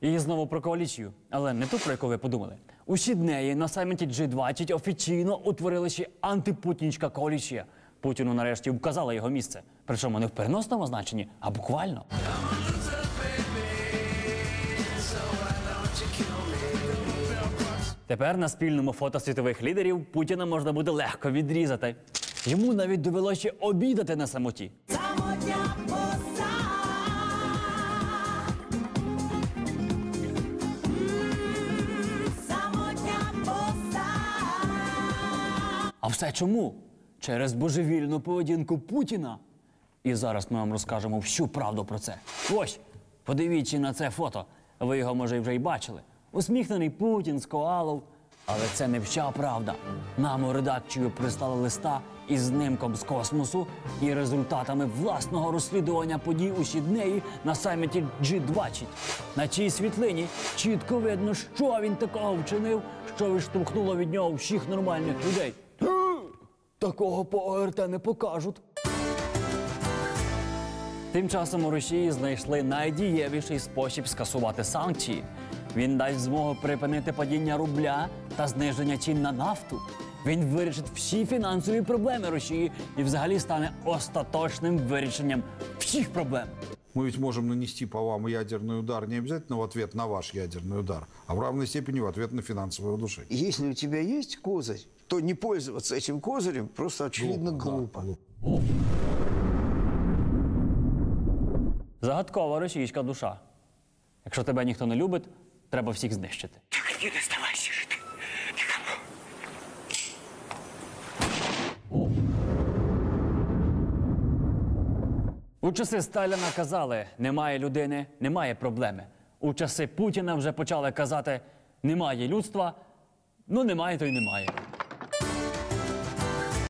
І знову про коаліцію, але не ту, про яку ви подумали. У Сіднеї на саміті G20 офіційно утворили ще антипутінська коаліція. Путіну нарешті вказала його місце. Причому не в переносному значенні, а буквально. Тепер на спільному фото світових лідерів Путіна можна буде легко відрізати. Йому навіть довелося обідати на самоті. Самотня А все чому? Через божевільну поведінку Путіна. І зараз ми вам розкажемо всю правду про це. Ось, подивіться на це фото. Ви його, може, вже й бачили. Усміхнений Путін з коалов. Але це не вся правда. Нам у редакцію прислали листа із знимком з космосу і результатами власного розслідування подій у Сіднеї на саміті G20. На цій світлині чітко видно, що він такого вчинив, що відштовхнуло від нього всіх нормальних людей. Такого по ОРТ не покажуть. Тим часом у Росії знайшли найдієвіший спосіб скасувати санкції. Він дасть змогу припинити падіння рубля та зниження цін на нафту. Він вирішить всі фінансові проблеми Росії і взагалі стане остаточним вирішенням всіх проблем. Мы ведь можем нанести по вам ядерный удар не обязательно в ответ на ваш ядерный удар, а в равной степени в ответ на финансовое удушение. Если у тебя есть козырь, то не пользоваться этим козырем просто очевидно глупо. Загадкова російська душа. Якщо тебе ніхто не любить, треба всіх знищити. Так не доставайся же ты никому. У часи Сталіна казали: немає людини, немає проблеми. У часи Путіна вже почали казати: немає людства, ну немає, то й немає.